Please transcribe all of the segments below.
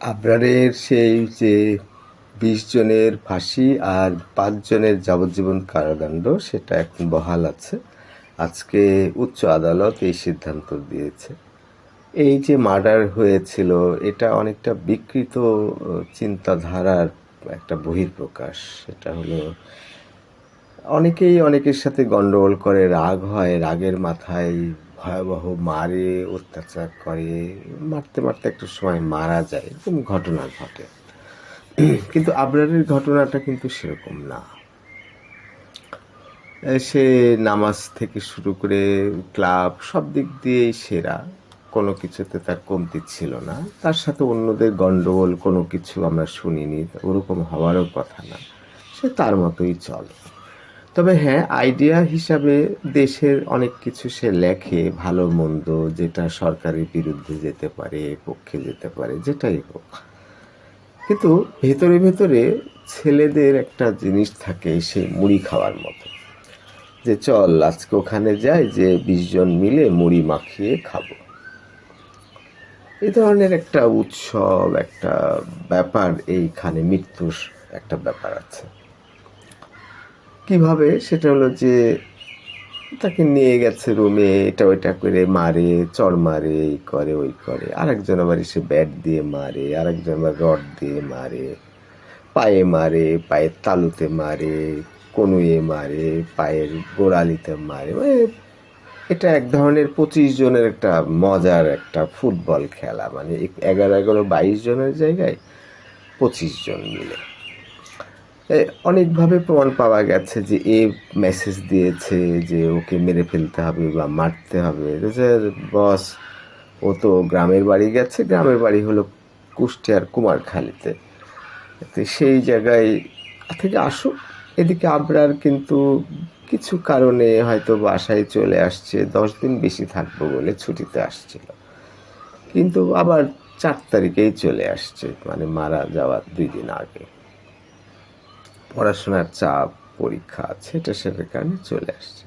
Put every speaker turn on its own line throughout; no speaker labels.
আবরারের সেই যে বিশ জনের ফাঁসি আর পাঁচ জনের যাবজ্জীবন কারাদণ্ড, সেটা এখন বহাল আছে। আজকে উচ্চ আদালত এই সিদ্ধান্ত দিয়েছে। এই যে মার্ডার হয়েছিল, এটা অনেকটা বিকৃত চিন্তাধারার একটা বহিঃপ্রকাশ। সেটা হলো, অনেকেই অনেকের সাথে গন্ডগোল করে, রাগ হয়, রাগের মাথায় ভয়াবহ মারে, অত্যাচার করে, মারতে মারতে একটা সময় মারা যায়, এরকম ঘটনা ঘটে। কিন্তু আবরারের ঘটনাটা কিন্তু সেরকম না। সে নামাজ থেকে শুরু করে ক্লাব, সব দিক দিয়েই সেরা। কোনো কিছুতে তার কমতি ছিল না। তার সাথে অন্যদের গন্ডগোল কোনো কিছু আমরা শুনিনি, ওরকম হওয়ারও কথা না। সে তার মতোই চলে। তবে হ্যাঁ আইডিয়া হিসাবে দেশের অনেক কিছু সে লেখে, ভালো মন্দ, যেটা সরকারের বিরুদ্ধে যেতে পারে, পক্ষে যেতে পারে, যেটাই হোক। কিন্তু ভেতরে ভেতরে ছেলেদের একটা জিনিস থাকে, সে মুড়ি খাওয়ার মতো। যে চল, আজকে ওখানে যাই, যে বিশ জন মিলে মুড়ি মাখিয়ে খাব। এই ধরনের একটা উৎসব, একটা ব্যাপার, এইখানে মৃত্যুর একটা ব্যাপার আছে। কীভাবে? সেটা হলো যে তাকে নিয়ে গেছে রুমে এটা ওইটা করে মারে, চড় মারে, এই করে, ওই করে। আরেকজন আবার এসে ব্যাট দিয়ে মারে, আরেকজন আবার রড দিয়ে মারে, পায়ে মারে, পায়ের তালুতে মারে কনুয়ে মারে, পায়ের গোড়ালিতে মারে। মানে এটা এক ধরনের পঁচিশ জনের একটা মজার একটা ফুটবল খেলা। মানে এগারো এগারো বাইশ জনের জায়গায় পঁচিশ জন মিলে। অনেকভাবে প্রমাণ পাওয়া গেছে যে এ মেসেজ দিয়েছে যে ওকে মেরে ফেলতে হবে বা মারতে হবে। বস ও তো গ্রামের বাড়ি গেছে, গ্রামের বাড়ি হলো কুষ্টিয়ার কুমারখালীতে। তো সেই জায়গায় থেকে আসুক, এদিকে আবরার কিন্তু কিছু কারণে হয়তো বাসায় চলে আসছে, দশ দিন বেশি থাকব বলে ছুটিতে আসছিল। কিন্তু আবার চার তারিখেই চলে আসছে মানে মারা যাওয়ার দুই দিন আগে। পড়াশোনার চাপ, পরীক্ষা আছে, এটা সেটার কারণে চলে আসছে।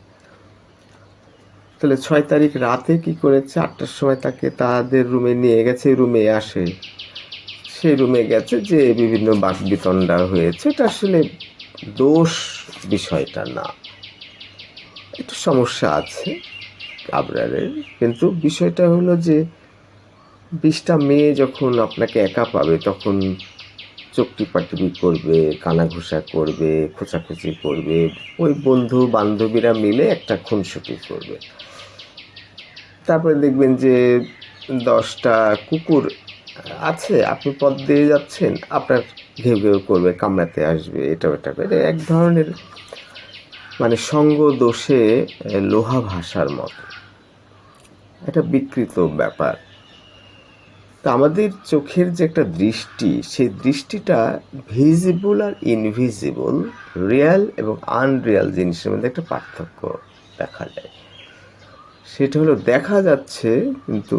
তাহলে ছয় তারিখ রাতে কি করেছে? আটটার সময় তাকে তাদের রুমে নিয়ে গেছে রুমে আসে। সেই রুমে গেছে যে বিভিন্ন বাক বিতণ্ডা হয়েছে, এটা আসলে দোষ বিষয়টা না। একটু সমস্যা আছে আবরারের, কিন্তু বিষয়টা হলো যে, বিশটা মেয়ে যখন আপনাকে একা পাবে, তখন পাটিপি করবে, কানাঘুষা করবে, খোঁচাখুচি করবে, ওই বন্ধু বান্ধবীরা মিলে একটা খুনসুটি করবে। তারপরে দেখবেন যে দশটা কুকুর আছে, আপনি পথ দিয়ে যাচ্ছেন, আপনার ঘেউ ঘেউ করবে, কামড়াতে আসবে, এটা ওটা করে, এক ধরনের মানে সঙ্গ দোষে লোহা ভাষার মতো। এটা বিকৃত ব্যাপার। তা আমাদের চোখের যে একটা দৃষ্টি, সেই দৃষ্টিটা ভিজিবল আর ইনভিজিবল রিয়াল এবং আনরিয়াল জিনিসের মধ্যে একটা পার্থক্য দেখা যায়। সেটা হলো দেখা যাচ্ছে কিন্তু